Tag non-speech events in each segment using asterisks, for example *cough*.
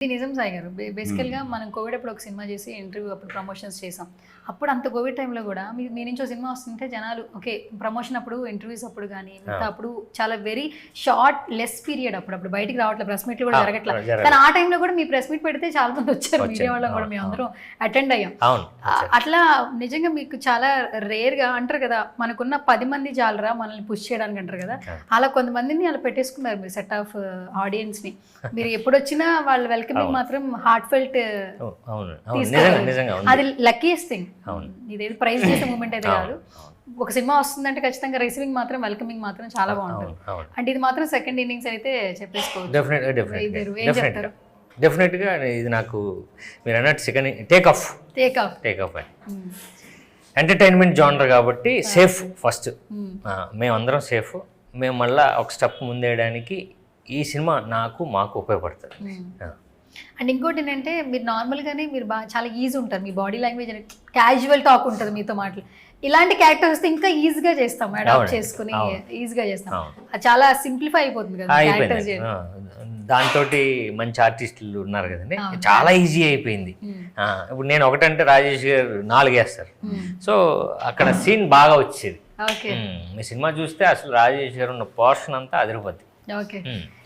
నిజం సాయి గారు. బే- బేసికల్గా మనం కోవిడ్ అప్పుడు ఒక సినిమా చేసి ఇంటర్వ్యూ అప్పుడు ప్రమోషన్స్ చేసాం. అప్పుడు అంత కోవిడ్ టైంలో కూడా మీ మీ నుంచి సినిమా వస్తుంటే జనాలు ఓకే ప్రమోషన్ అప్పుడు ఇంటర్వ్యూస్ అప్పుడు కానీ మిగతా అప్పుడు చాలా వెరీ షార్ట్ లెస్ పీరియడ్ అప్పుడు అప్పుడు బయటికి రావట్లేదు ప్రెస్ మీట్లు కూడా జరగట్లేదు. కానీ ఆ టైంలో కూడా మీ ప్రెస్ మీట్ పెడితే చాలా మంది వచ్చారు. మీడియా వాళ్ళం కూడా మేము అందరం అటెండ్ అయ్యాం. అట్లా నిజంగా మీకు చాలా రేర్గా అంటారు కదా మనకున్న పది మంది చాలరా మనల్ని పుష్ చేయడానికి అంటారు కదా. అలా కొంతమందిని అలా పెట్టేసుకున్నారు మీరు సెట్ ఆఫ్ ఆడియన్స్ని. మీరు ఎప్పుడు వచ్చినా వాళ్ళ వెల్కమింగ్ అవును. మాత్రం హార్ట్ ఫెల్ట్ నిజంగా ఉంది. అది లక్కీయెస్ట్ థింగ్ అవును. ఇదేది ప్రైజ్ చేసే మూమెంట్ అయితే కాదు. ఒక సినిమా వస్తుందంటే ఖచ్చితంగా రిసీవింగ్ మాత్రం వెల్కమింగ్ మాత్రం చాలా బాగుంటుంది. అంటే ఇది మాత్రం సెకండ్ ఇన్నింగ్స్ అయితే చెప్పేసుకోవచ్చు. డెఫినెట్గా ఇది నాకు మీరు అన్నట్టు second take off take off take off entertainment genre కాబట్టి సేఫ్ ఫస్ట్ మేమందరం సేఫ్ మేము మళ్ళా ఒక స్టెప్ ముందేయడానికి ఈ సినిమా నాకు మాకు ఉపయోగపడుతుంది. ఆ. అండ్ ఇంకోటి ఏంటంటే మీరు నార్మల్గానే మీరు బాగా చాలా ఈజీ ఉంటారు. మీ బాడీ లాంగ్వేజ్ అనేది క్యాజువల్ టాక్ ఉంటుంది మీతో మాటలు ఇలాంటి క్యారెక్టర్స్ వస్తే ఇంకా ఈజీగా చేస్తాం అడాప్ట్. చేసుకుని. ఈజీగా చేస్తాం. అది చాలా సింప్లిఫై అయిపోతుంది కదా దాంతో మంచి ఆర్టిస్టులు ఉన్నారు కదండి. చాలా ఈజీ అయిపోయింది. ఆ, ఇప్పుడు నేను ఒకటంటే రాజేష్ గారు నాలుగు వేస్తారు. సో అక్కడ సీన్ బాగా వచ్చేది. మీ సినిమా చూస్తే అసలు రాజేష్ గారు ఉన్న పోర్షన్ అంతా అదిరిపోద్ది. ఓకే.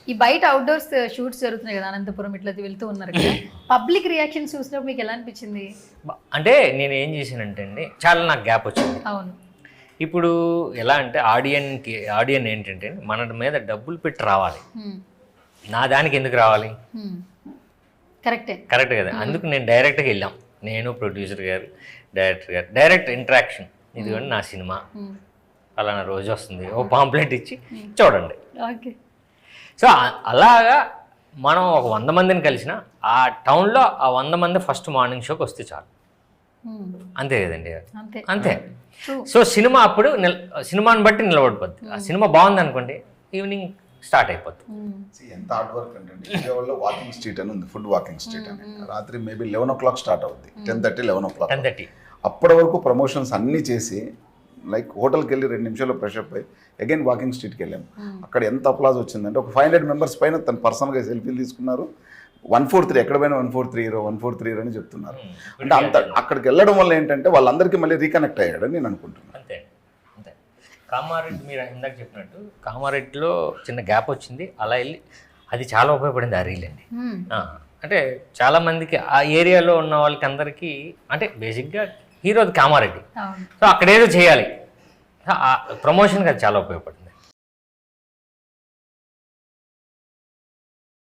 ఈ బయట అవుట్డోర్స్ షూట్స్ జరుగుతున్నాయి కదా అనంతపురం ఇట్లా వెళ్తూ ఉన్నారు కదా. *clears throat* పబ్లిక్ రియాక్షన్ చూసినప్పుడు మీకు ఎలా అనిపించింది? అంటే నేను ఏం చేశానంటే అండి చాలా నాకు గ్యాప్ వచ్చింది. అవును. ఇప్పుడు ఎలా అంటే ఆడియన్కి ఆడియన్ ఏంటంటే మన మీద డబ్బులు పెట్టి రావాలి. నా దానికి ఎందుకు రావాలి. కరెక్టే. కరెక్ట్ కదా. అందుకు నేను డైరెక్ట్గా వెళ్ళాం. నేను ప్రొడ్యూసర్ గారు డైరెక్టర్ గారు డైరెక్ట్ ఇంట్రాక్షన్ ఇదిగోండి నా సినిమా. Hmm. అలానా రోజు వస్తుంది. ఓ పాంప్లెట్ ఇచ్చి చూడండి. ఓకే. సో అలాగా మనం ఒక వంద మందిని కలిసిన ఆ టౌన్లో ఆ వంద మంది ఫస్ట్ మార్నింగ్ షోకి వస్తే చాలు. అంతే కదండి. అంతే. సో సినిమా అప్పుడు నిల్ సినిమాని బట్టి నిలబడిపోద్ది. ఆ సినిమా బాగుంది అనుకోండి ఈవినింగ్ స్టార్ట్ అయిపోద్ది. See, ఎంత హార్డ్ వర్క్ అంటే విజయవాడలో వాకింగ్ స్ట్రీట్ అని ఉంది ఫుడ్ వాకింగ్ స్ట్రీట్ అని. రాత్రి maybe eleven o'clock start అవుద్ది ten thirty eleven o'clock ten thirty అప్పటి వరకు ప్రమోషన్స్ అన్నీ చేసి లైక్ హోటల్కి వెళ్ళి రెండు నిమిషాల్లో ఫ్రెష్ అప్ అయ్యి అగైన్ వాకింగ్ స్ట్రీట్కి వెళ్ళాము అక్కడ ఎంత అప్లాజ్ వచ్చిందంటే ఒక ఫైవ్ హండ్రెడ్ మెంబర్స్ పైన తను పర్సనల్గా సెల్ఫీలు తీసుకున్నారు. వన్ ఫోర్ త్రీ ఎక్కడ పోయినా one four three hero one four three hero అని చెప్తున్నారు. అంటే అంత అక్కడికి వెళ్ళడం వల్ల ఏంటంటే వాళ్ళందరికీ మళ్ళీ రీకనెక్ట్ అయ్యాడని నేను అనుకుంటున్నాను. అంతే అంతే. కామారెడ్డి మీరు ఇందాక చెప్పినట్టు కామారెడ్డిలో చిన్న గ్యాప్ వచ్చింది. అలా వెళ్ళి అది చాలా ఉపయోగపడింది ఆ రీల్ అండి. ఆ, అంటే చాలా మందికి ఆ ఏరియాలో ఉన్న వాళ్ళకి అందరికీ అంటే బేసిక్గా హీరోది కామారెడ్డి. సో అక్కడ ఏదో చేయాలి ఆ ప్రమోషన్కి అది చాలా ఉపయోగపడింది